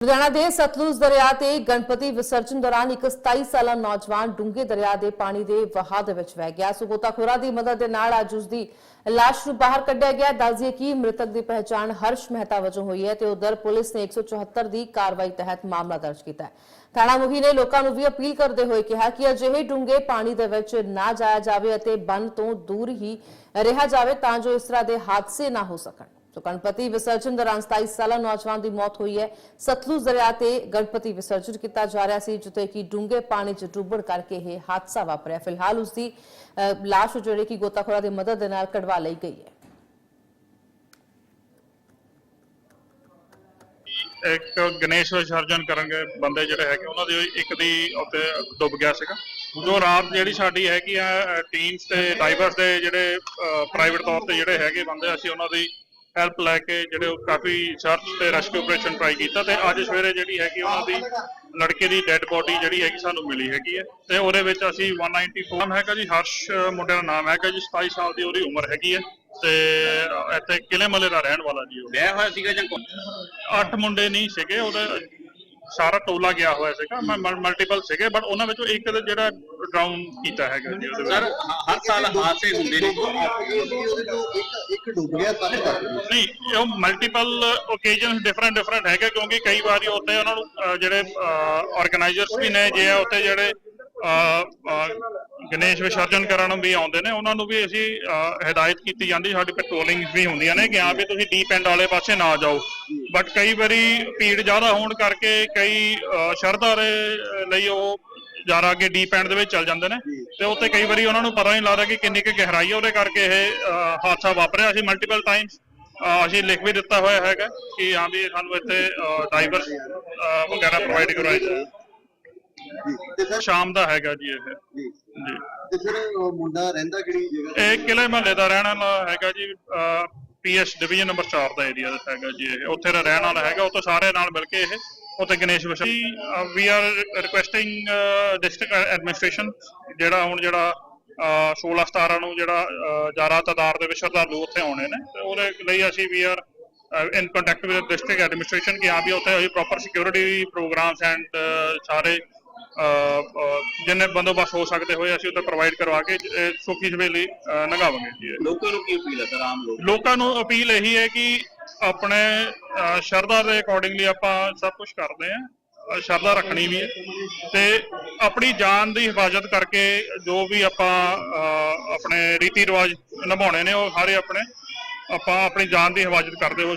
ਲੁਧਿਆਣਾ ਦੇ ਸਤਲੁਜ ਦਰਿਆ ਤੇ ਗਣਪਤੀ ਵਿਸਰਜਨ ਦੌਰਾਨ ਇੱਕ 27 ਸਾਲਾ ਨੌਜਵਾਨ ਡੂੰਘੇ ਦਰਿਆ ਦੇ ਪਾਣੀ ਦੇ ਵਹਾਅ ਦੇ ਵਿੱਚ ਵਹਿ ਗਿਆ। ਸੋ ਗੋਤਾਖੋਰਾਂ ਦੀ ਮਦਦ ਦੇ ਨਾਲ ਅੱਜ ਉਸ ਦੀ ਲਾਸ਼ ਨੂੰ ਬਾਹਰ ਕੱਢਿਆ ਗਿਆ। ਦੱਸਦੀਏ ਕਿ ਮ੍ਰਿਤਕ ਦੀ ਪਹਿਚਾਣ ਹਰਸ਼ ਮਹਿਤਾ ਵਜੋਂ ਹੋਈ ਹੈ ਤੇ ਉਧਰ ਪੁਲਿਸ ਨੇ 174 ਦੀ ਕਾਰਵਾਈ ਤਹਿਤ ਮਾਮਲਾ ਦਰਜ ਕੀਤਾ ਹੈ। ਥਾਣਾ ਮੁਖੀ ਨੇ ਲੋਕਾਂ ਨੂੰ ਵੀ ਅਪੀਲ ਕਰਦੇ ਹੋਏ ਕਿਹਾ ਕਿ ਅਜਿਹੇ ਡੂੰਘੇ ਪਾਣੀ ਦੇ ਵਿੱਚ ਨਾ ਜਾਇਆ ਜਾਵੇ ਅਤੇ ਬੰਨ ਤੋਂ ਦੂਰ ਹੀ ਰਿਹਾ ਜਾਵੇ ਤਾਂ ਜੋ ਇਸ ਤਰ੍ਹਾਂ ਦੇ ਹਾਦਸੇ ਨਾ ਹੋ ਸਕਣ। ਸੋ ਗਣਪਤੀ ਵਿਸਰਜਨ ਦੌਰਾਨ 27 ਸਾਲਾ ਨੌਜਵਾਨ ਦੀ ਮੌਤ ਹੋਈ ਹੈ। ਸਤਲੁਜ ਦਰਿਆ ਤੇ ਗਣਪਤੀ ਵਿਸਰਜਨ ਕੀਤਾ ਜਾ ਰਿਹਾ ਸੀ, ਜਿੱਥੇ ਕਿ ਡੂੰਘੇ ਪਾਣੀ 'ਚ ਡੁੱਬਣ ਕਰਕੇ ਇਹ ਹਾਦਸਾ ਵਾਪਰਿਆ। ਫਿਲਹਾਲ ਉਸ ਦੀ ਲਾਸ਼ ਜਿਹੜੀ ਕਿ ਗੋਤਾਖੋਰਾਂ ਦੀ ਮਦਦ ਦੇ ਨਾਲ ਕਢਵਾ ਲਈ ਗਈ ਹੈ। ਇੱਕ ਗਣੇਸ਼ ਵਿਸਰਜਨ ਕਰਨਗੇ ਬੰਦੇ ਜਿਹੜੇ ਹੈਗੇ, ਉਹਨਾਂ ਦੀ ਇੱਕ ਦੀ ਉੱਤੇ ਡੁੱਬ ਗਿਆ ਸੀਗਾ। ਜੋ ਰਾਤ ਜਿਹੜੀ ਸਾਡੀ ਹੈਗੀ ਆ ਟੀਮਸ ਤੇ ਡਾਈਵਰਸ ਦੇ ਜਿਹੜੇ ਪ੍ਰਾਈਵੇਟ ਤੌਰ ਤੇ ਜਿਹੜੇ ਹੈਗੇ ਬੰਦੇ, ਅਸੀਂ ਉਹਨਾਂ ਦੀ ਹੈਲਪ ਲੈ ਕੇ ਜਿਹੜੇ ਉਹ ਕਾਫੀ ਸਰਚ ਤੇ ਰੈਸਕਿਊ ਆਪਰੇਸ਼ਨ ਟਰਾਈ ਕੀਤਾ ਤੇ ਅੱਜ ਸਵੇਰੇ ਜਿਹੜੀ ਹੈਗੀ ਉਹਨਾਂ ਦੀ ਲੜਕੇ ਦੀ ਡੈੱਡ ਬੋਡੀ ਜਿਹੜੀ ਹੈਗੀ ਸਾਨੂੰ ਮਿਲੀ ਹੈਗੀ ਹੈ ਤੇ ਉਹਦੇ ਵਿੱਚ ਅਸੀਂ 194 ਨਾਮ ਹੈਗਾ ਜੀ ਹਰਸ਼ ਮੁੰਡੇ ਦਾ ਨਾਮ ਹੈਗਾ ਜੀ 27 ਸਾਲ ਦੀ ਉਹਦੀ ਉਮਰ ਹੈਗੀ ਹੈ ਤੇ ਇੱਥੇ ਕਿਲੇ ਮਲੇ ਦਾ ਰਹਿਣ ਵਾਲਾ ਜੀ ਉਹ ਵਿਆਹ ਹੋਇਆ ਸੀਗਾ ਜਾਂ ਕੌਣ? ਅੱਠ ਮੁੰਡੇ ਨਹੀਂ ਸੀਗੇ ਉਹਦਾ ਸਾਰਾ ਟੋਲਾ ਗਿਆ ਹੋਇਆ ਸੀਗਾ ਮਲਟੀਪਲ ਸੀਗੇ ਬਟ ਉਹਨਾਂ ਵਿੱਚੋਂ ਇੱਕ ਦਾ ਜਿਹੜਾ ਡਰਾਊਨ ਕੀਤਾ ਹੈਗਾ ਜੀ ਉਹਦੇ ਸਰ ਵਿੱਚ ਹਰ ਸਾਲ ਹਾਦਸੇ ਹੁੰਦੇ ਨੇ। ਇੱਕ ਡੁੱਬ ਗਿਆ ਤਾਂ ਨਹੀਂ ਉਹ ਮਲਟੀਪਲ ਓਕੇਜਨਸ ਡਿਫਰੈਂਟ ਡਿਫਰੈਂਟ ਹੈਗੇ ਕਿਉਂਕਿ ਕਈ ਵਾਰੀ ਉੱਥੇ ਉਹਨਾਂ ਨੂੰ ਅਹ, ਜਿਹੜੇ ਆਰਗੇਨਾਈਜ਼ਰਸ ਵੀ ਨੇ ਜੇ ਉੱਥੇ ਜਿਹੜੇ ਅਹ, ਅਹ, ਗਣੇਸ਼ ਵਿਸਰਜਨ ਕਰਨ ਵੀ ਆਉਂਦੇ ਨੇ ਉਹਨਾਂ ਨੂੰ ਵੀ ਅਸੀਂ ਅਹ, ਹਦਾਇਤ ਕੀਤੀ ਜਾਂਦੀ ਸਾਡੀ ਪੈਟਰੋਲਿੰਗ ਵੀ ਹੁੰਦੀਆਂ ਨੇ ਕਿ ਹਾਂ ਵੀ ਤੁਸੀਂ ਡੀਪ ਐਂਡ ਵਾਲੇ ਪਾਸੇ ਨਾ ਜਾਓ। ਬਟ ਕਈ ਵਾਰੀ ਭੀੜ ਜ਼ਿਆਦਾ ਹੋਣ ਕਰਕੇ ਕਈ ਸ਼ਰਧਾ ਦੇ ਲਈ ਉਹ ਜ਼ਿਆਦਾ ਅੱਗੇ ਡੀਪ ਐਂਡ ਦੇ ਵਿੱਚ ਚੱਲ ਜਾਂਦੇ ਨੇ। ਤੇ ਉੱਥੇ ਕਈ ਵਾਰੀ ਉਹਨਾਂ ਨੂੰ ਪਤਾ ਨਹੀਂ ਲੱਗਦਾ ਕਿ ਕਿੰਨੀ ਕੁ ਗਹਿਰਾਈ ਹੈ ਉਹਦੇ ਕਰਕੇ ਇਹ ਹਾਦਸਾ ਵਾਪਰਿਆ। ਸੀ ਮਲਟੀਪਲ ਟਾਈਮਸ ਅਸੀਂ ਲਿਖ ਵੀ ਦਿੱਤਾ ਹੋਇਆ ਹੈਗਾ ਕਿ ਹਾਂ ਵੀ ਸਾਨੂੰ ਇੱਥੇ ਡਾਈਵਰ ਵਗੈਰਾ ਪ੍ਰੋਵਾਈਡ ਤੇ ਸਰ ਸ਼ਾਮ ਦਾ ਹੈਗਾ ਜੀ ਇਹ। ਜੀ। ਤੇ ਸਰ ਉਹ ਮੁੰਡਾ ਰਹਿੰਦਾ ਕਿਹੜੀ ਜਗ੍ਹਾ? ਇਹ ਕਿਲੇ ਮਹੱਲੇ ਦਾ ਰਹਿਣ ਵਾਲਾ ਹੈਗਾ ਜੀ ਪੀਐਸ ਡਿਵੀਜ਼ਨ ਨੰਬਰ 4 ਦਾ ਏਰੀਆ ਦਾ ਹੈਗਾ ਜੀ ਇਹ। ਉੱਥੇ ਦਾ ਰਹਿਣ ਵਾਲਾ ਹੈਗਾ ਉੱਥੇ ਸਾਰੇ ਨਾਲ ਮਿਲ ਕੇ ਇਹ ਉੱਥੇ ਗਣੇਸ਼ ਵਿਸ਼ਾ we are requesting district administration ਜਿਹੜਾ ਹੁਣ ਜਿਹੜਾ ਅਹ, 16 17 ਨੂੰ ਜਿਹੜਾ ਜ਼ਿਆਦਾ ਤਾਦਾਦ ਦੇ ਵਿੱਚ ਸ਼ਰਧਾਲੂ ਉੱਥੇ ਆਉਣੇ ਨੇ। ਤੇ ਉਹਦੇ ਲਈ ਅਸੀਂ we are in contact with district administration ਕਿ ਹਾਂ ਵੀ ਉੱਥੇ ਅਸੀਂ ਪ੍ਰੋਪਰ ਸਿਕਿਉਰਿਟੀ ਪ੍ਰੋਗਰਾਮਸ ਐਂਡ ਸਾਰੇ ਜਿੰਨੇ ਬੰਦੋਬਸਤ ਹੋ ਸਕਦੇ ਹੋਏ ਅਸੀਂ ਉੱਥੇ ਪ੍ਰੋਵਾਈਡ ਕਰਵਾ ਕੇ ਸੁਖੀ ਸਵੇਲੀ ਨਗਾਵਾਂਗੇ ਜੀ। ਲੋਕਾਂ ਨੂੰ ਕੀ ਅਪੀਲ ਹੈ ਸਰ ਆਮ ਲੋਕ ਲੋਕਾਂ ਨੂੰ ਅਪੀਲ ਇਹੀ ਹੈ ਕਿ ਆਪਣੇ ਸ਼ਰਧਾ ਦੇ ਅਕੋਰਡਿੰਗਲੀ ਆਪਾਂ ਸਭ ਕੁਝ ਕਰਦੇ ਆ ਸ਼ਰਧਾ ਰੱਖਣੀ ਵੀ ਹੈ ਤੇ ਆਪਣੀ ਜਾਨ ਦੀ ਹਿਫਾਜ਼ਤ ਕਰਕੇ ਜੋ ਵੀ ਆਪਾਂ ਆਪਣੇ ਰੀਤੀ ਰਿਵਾਜ ਨਿਭਾਉਣੇ ਨੇ ਉਹ ਸਾਰੇ ਆਪਣੇ ਆਪਾਂ ਆਪਣੀ ਜਾਨ ਦੀ ਹਿਫਾਜ਼ਤ ਕਰਦੇ ਹੋਏ